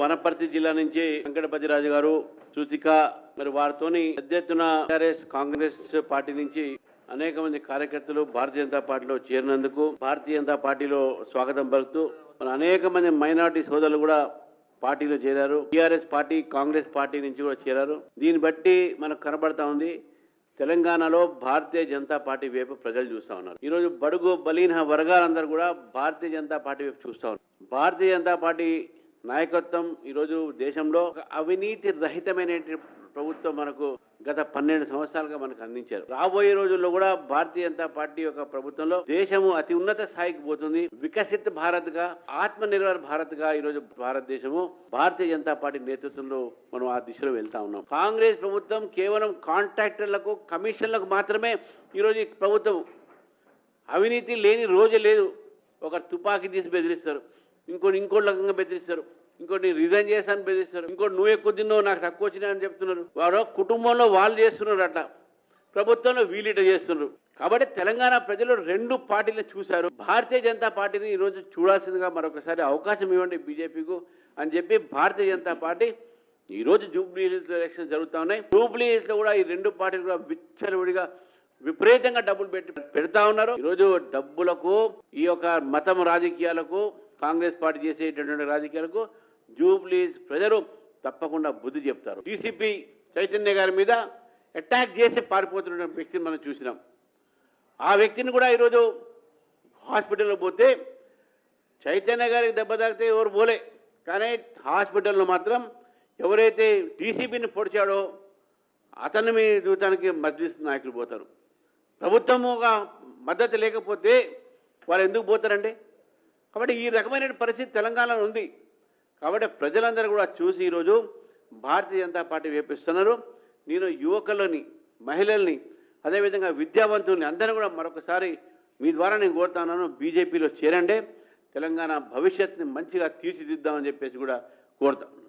వనపర్తి జిల్లా నుంచి వెంకటపతి రాజు గారు సూచిక మరి వారితోని పెద్ద ఎత్తున టీఆర్ఎస్ కాంగ్రెస్ పార్టీ నుంచి అనేక మంది కార్యకర్తలు భారతీయ జనతా పార్టీలో చేరినందుకు భారతీయ జనతా పార్టీలో స్వాగతం పలుకుతూ మన అనేక మంది మైనార్టీ సోదరులు కూడా పార్టీలో చేరారు. టీఆర్ఎస్ పార్టీ కాంగ్రెస్ పార్టీ నుంచి కూడా చేరారు. దీన్ని బట్టి మనకు కనబడతా ఉంది తెలంగాణలో భారతీయ జనతా పార్టీ వైపు ప్రజలు చూస్తా ఉన్నారు. ఈ రోజు బడుగు బలీన వర్గాలందరూ కూడా భారతీయ జనతా పార్టీ వైపు చూస్తా ఉన్నారు. భారతీయ జనతా పార్టీ నాయకత్వం ఈరోజు దేశంలో ఒక అవినీతి రహితమైన ప్రభుత్వం మనకు గత పన్నెండు సంవత్సరాలుగా మనకు అందించారు. రాబోయే రోజుల్లో కూడా భారతీయ జనతా పార్టీ యొక్క ప్రభుత్వంలో దేశము అతి ఉన్నత స్థాయికి పోతుంది. వికసిత్ భారత్గా ఆత్మ నిర్భర్ భారత్గా ఈ రోజు భారతదేశము భారతీయ జనతా పార్టీ నేతృత్వంలో మనం ఆ దిశలో వెళ్తా ఉన్నాం. కాంగ్రెస్ ప్రభుత్వం కేవలం కాంట్రాక్టర్లకు కమిషన్లకు మాత్రమే ఈరోజు ప్రభుత్వం అవినీతి లేని రోజు లేదు. ఒక తుపాకీ తీసి బెదిరిస్తారు. ఇంకోటి ఇంకోటి రకంగా బెదిరిస్తారు. ఇంకోటి రిజైన్ చేస్తాను బెదిరిస్తారు. ఇంకోటి నువ్వు ఎక్కువ తిన్నావు నాకు తక్కువ వచ్చినా అని చెప్తున్నారు. వారు కుటుంబంలో వాళ్ళు చేస్తున్నారు అట్లా. ప్రభుత్వంలో వీలిట చేస్తున్నారు. కాబట్టి తెలంగాణ ప్రజలు రెండు పార్టీలు చూశారు. భారతీయ జనతా పార్టీని ఈరోజు చూడాల్సిందిగా మరొకసారి అవకాశం ఇవ్వండి బీజేపీకు అని చెప్పి భారతీయ జనతా పార్టీ ఈ రోజు జూబ్లీ హిల్స్ ఎలక్షన్ జరుగుతా ఉన్నాయి. జూబ్లీ హిల్స్లో కూడా ఈ రెండు పార్టీలు కూడా విచ్చలవిడిగా విపరీతంగా డబ్బులు పెట్టి పెడతా ఉన్నారు. ఈరోజు డబ్బులకు ఈ యొక్క మతం రాజకీయాలకు కాంగ్రెస్ పార్టీ చేసేటటువంటి రాజకీయాలకు జూబ్లీస్ ప్రజలు తప్పకుండా బుద్ధి చెప్తారు. డీసీపీ చైతన్య గారి మీద అటాక్ చేసి పారిపోతున్న వ్యక్తిని మనం చూసినాం. ఆ వ్యక్తిని కూడా ఈరోజు హాస్పిటల్లో పోతే చైతన్య గారికి దెబ్బ తాకితే ఎవరు పోలే. కానీ హాస్పిటల్లో మాత్రం ఎవరైతే డీసీపీని పొడిచాడో అతన్ని మీ చూడటానికి మద్దతు నాయకులు పోతారు. ప్రభుత్వం ఒక మద్దతు లేకపోతే వారు ఎందుకు పోతారండి? కాబట్టి ఈ రకమైన పరిస్థితి తెలంగాణలో ఉంది. కాబట్టి ప్రజలందరూ కూడా చూసి ఈరోజు భారతీయ జనతా పార్టీ వేపిస్తున్నారు నేను యువకులని మహిళల్ని అదేవిధంగా విద్యావంతుల్ని అందరూ కూడా మరొకసారి మీ ద్వారా నేను కోరుతాను బీజేపీలో చేరండి. తెలంగాణ భవిష్యత్తుని మంచిగా తీర్చిదిద్దామని చెప్పేసి కూడా కోరుతాను